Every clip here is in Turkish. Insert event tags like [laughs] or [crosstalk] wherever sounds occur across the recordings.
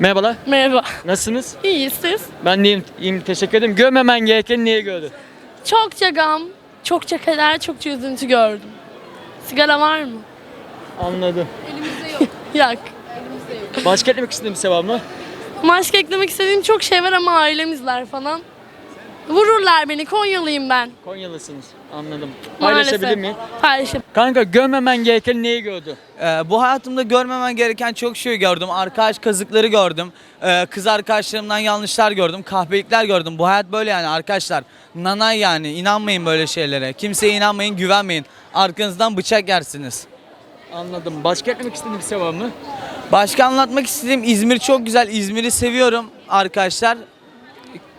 Merhabalar. Merhaba. Nasılsınız? İyiyiz siz? Ben de iyiyim, iyiyim, teşekkür ederim. Görmemen gereken niye gördün? Çokça gam, çokça keder, çokça üzüntü gördüm. Sigara var mı? Anladım. [laughs] Yak. Başka eklemek istediğin bir şey? Başka eklemek istediğim çok şey var ama ailemizler falan. Vururlar beni. Konyalıyım ben. Konyalısınız. Anladım. Paylaşabilir miyim? Paylaşım. Kanka görmemen gereken neyi gördü? Ee, bu hayatımda görmemen gereken çok şey gördüm. Arkadaş kazıkları gördüm. Ee, kız arkadaşlarımdan yanlışlar gördüm. Kahpelikler gördüm. Bu hayat böyle yani arkadaşlar. Nanay yani. inanmayın böyle şeylere. Kimseye inanmayın, güvenmeyin. Arkanızdan bıçak yersiniz. Anladım. Başka eklemek istediğin bir şey var mı? Başka anlatmak istediğim İzmir çok güzel. İzmir'i seviyorum arkadaşlar.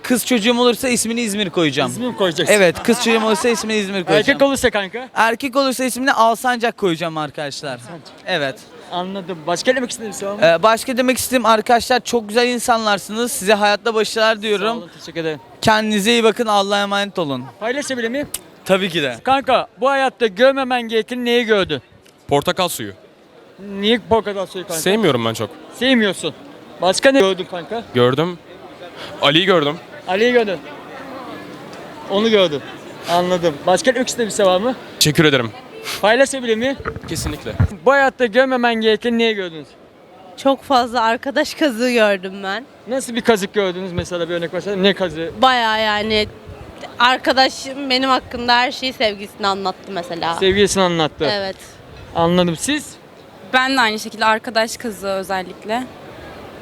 Kız çocuğum olursa ismini İzmir koyacağım. İsmi mi koyacaksın? Evet, kız çocuğum olursa ismini İzmir koyacağım. Erkek olursa kanka? Erkek olursa ismini Alsancak koyacağım arkadaşlar. Evet. Anladım. Başka eklemek istediğin bir şey var mı? Ee, başka demek istediğim arkadaşlar çok güzel insanlarsınız. Size hayatta başarılar Sağ diyorum. olun, teşekkür ederim. Kendinize iyi bakın. Allah'a emanet olun. Paylaşabilir miyim? Tabii ki de. Kanka bu hayatta görmemen gereken neyi gördün? Portakal suyu. Niye portakal suyu kanka? Sevmiyorum ben çok. Sevmiyorsun. Başka ne gördün kanka? Gördüm. Ali'yi gördüm. Ali'yi gördün. Onu gördüm. Anladım. Başka eklemek istediğin bir şey var mı? Teşekkür ederim. Paylaşabilir miyim? Kesinlikle. Bu hayatta görmemen gereken neyi gördünüz? Çok fazla arkadaş kazığı gördüm ben. Nasıl bir kazık gördünüz mesela bir örnek versene. Ne kazığı? Baya yani arkadaşım benim hakkında her şeyi sevgisini anlattı mesela. Sevgilisini anlattı. Evet. Anladım. Siz? Ben de aynı şekilde arkadaş kızı özellikle.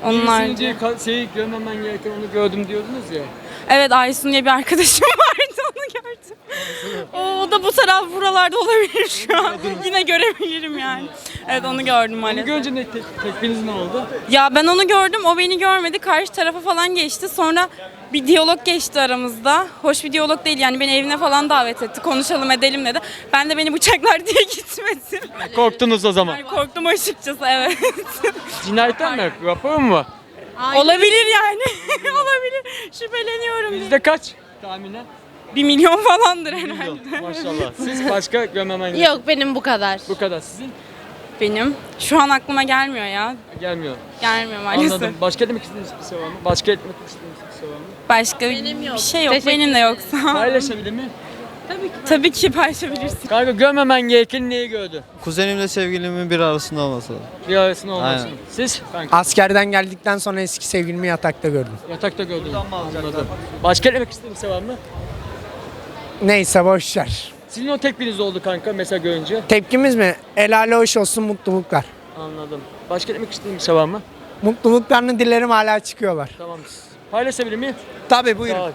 Onun Birisini diye ka- şey görmemen gereken onu gördüm diyordunuz ya. Evet Aysun diye bir arkadaşım gördüm. O, o da bu taraf buralarda olabilir şu an. Yine görebilirim yani. Evet onu gördüm maalesef. görünce ne te- tepkiniz ne oldu? Ya ben onu gördüm o beni görmedi. Karşı tarafa falan geçti. Sonra bir diyalog geçti aramızda. Hoş bir diyalog değil yani beni evine falan davet etti. Konuşalım edelim dedi. Ben de beni bıçaklar diye [laughs] gitmedim. Korktunuz o zaman. Yani korktum açıkçası evet. [laughs] Cinayetten mi? Rapor mu var? Olabilir yani. [laughs] Olabilir. Şüpheleniyorum. Yüzde kaç? Tahminen. Bir milyon falandır herhalde. Milyon. Maşallah. Siz başka gereken. Yok benim bu kadar. Bu kadar. Sizin Benim. Şu an aklıma gelmiyor ya. gelmiyor. Gelmiyor maalesef. Anladım. Başka demek istediğiniz bir şey var mı? Başka etmek istediğiniz bir şey var mı? Başka Benim yok. bir şey yok. Teşekkür Benim de yoksa. Paylaşabilir mi? Tabii ki paylaşabilirsin. Kanka görmemen gereken neyi gördü? Kuzenimle sevgilimin bir arasında olması. Bir arasında olmasın. Aynen. Siz? Kanka. Askerden geldikten sonra eski sevgilimi yatakta gördüm. Yatakta gördüm. Anladım. Başka demek istediğiniz bir şey var mı? Neyse boş ver. Sizin o tepkiniz oldu kanka mesela görünce. Tepkimiz mi? El ale hoş olsun mutluluklar. Anladım. Başka demek istediğiniz bir şey var mı? Mutluluklarını dilerim hala çıkıyorlar. Tamam. Paylaşabilir miyim? Tabii buyurun. Ol.